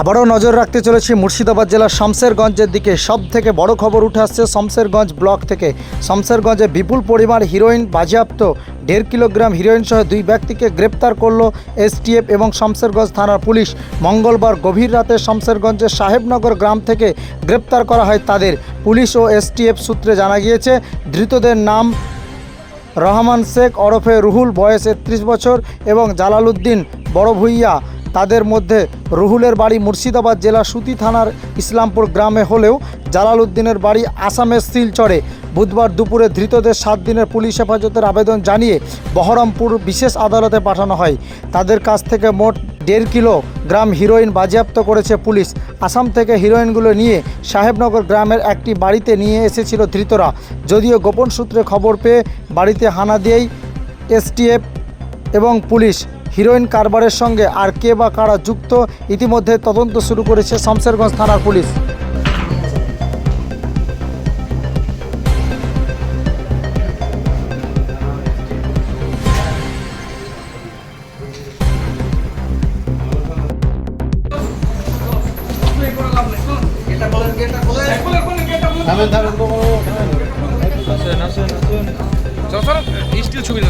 আবারও নজর রাখতে চলেছি মুর্শিদাবাদ জেলার শমশেরগঞ্জের দিকে। সব থেকে বড় খবর উঠে আসছে শমশেরগঞ্জ ব্লক থেকে। শমশেরগঞ্জে বিপুল পরিমাণ হিরোইন বাজেয়াপ্ত। দেড় কিলোগ্রাম হিরোইন সহ দুই ব্যক্তিকে গ্রেপ্তার করল এসটিএফ এবং শমশেরগঞ্জ থানার পুলিশ। মঙ্গলবার গভীর রাতে শমশেরগঞ্জের সাহেবনগর গ্রাম থেকে গ্রেপ্তার করা হয় তাদের। পুলিশ ও এসটিএফ সূত্রে জানা গিয়েছে, ধৃতদের নাম রহমান শেখ, ওরফে রুহুল, বয়স একত্রিশ বছর এবং জালালউদ্দিন বড় ভুইয়া। তাদের মধ্যে রুহুলের বাড়ি মুর্শিদাবাদ জেলার সুতি থানার ইসলামপুর গ্রামে হলেও জালালউদ্দিনের বাড়ি আসামের শিলচরে বুধবার দুপুরে ধৃতদের সাত দিনের পুলিশ হেফাজতের আবেদন জানিয়ে বহরমপুর বিশেষ আদালতে পাঠানো হয়। তাদের কাছ থেকে মোট দেড় কিলো গ্রাম হিরোইন বাজেয়াপ্ত করেছে পুলিশ। আসাম থেকে হিরোইনগুলো নিয়ে সাহেবনগর গ্রামের একটি বাড়িতে নিয়ে এসেছিল ধৃতরা। যদিও গোপন সূত্রে খবর পেয়ে বাড়িতে হানা দিয়েই এসটিএফ এবং পুলিশ হিরোইন কারবারের সঙ্গে আর কে বা কারা যুক্ত ইতিমধ্যে তদন্ত শুরু করেছে শমশেরগঞ্জ থানার পুলিশ। স্টিল ছবি